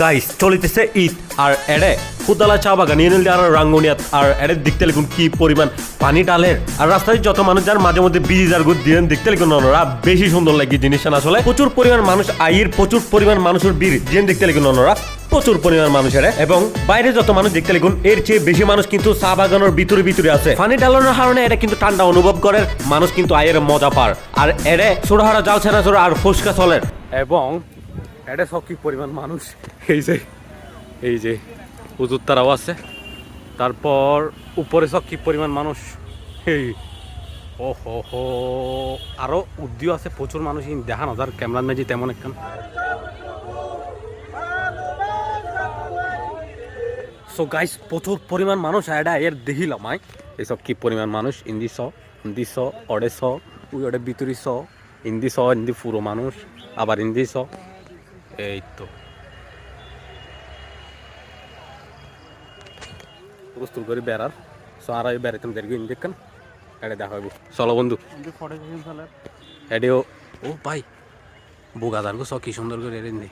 Guys চলিতেছে ঈদ। আর এড়ে ফুদালা চা বাগান ইয়েনেল আর রাঙ্গুনিয়াত আর এড়ে দেখতে লিখুন কি পরিমাণ পানি ডালের আর রাস্তায় যত মানুষ যার মাঝে মধ্যে ব্রিজ আর গুড দিলেন, দেখতে লিখুন ওনারা বেশি সুন্দর লাগে জিনিসটা আসলে প্রচুর পরিমাণ মানুষ আইয়ের প্রচুর পরিমাণ মানুষের বীর যেন দেখতে লিখুন ওনারা প্রচুর পরিমাণ মানুষের এবং বাইরে যত মানুষ দেখতে লিখুন এর চেয়ে বেশি মানুষ কিন্তু চা বাগানের ভিতরে ভিতরে আছে। পানি ডালানোর কারণে এটা কিন্তু ঠান্ডা অনুভব করে মানুষ কিন্তু আয়ের মজা পার আর এরে ছোটহারা জাল ছোট আর ফুসকা চলের এবং এটা সব কি পরিমাণ মানুষ? এই যে এই যে হুজুর তারাও আছে। তারপর উপরে সব কি পরিমাণ মানুষ? এই, ও হো হো, আরও উদ্যোগ আছে, প্রচুর মানুষ। দেখা নজার ক্যামেরার মেজি তেমন একখান। সো গাইস প্রচুর পরিমাণ মানুষ এটা এর দেখিলাম আই। এইসব কি পরিমাণ মানুষ? ইন্দি স, হিন্দি স অডে স, উই অডে বিতুরি স, হিন্দি স, হিন্দি পুরো মানুষ। আবার হিন্দি স। এই তো প্রস্তুত করি বেড়ার। সো আর বেড়াইতাম দেখবি ইন্দি কান? এটা দেখা চলো বন্ধু। এডিও ও ভাই বুগাদার গো সব কি সুন্দর করে ইন্দি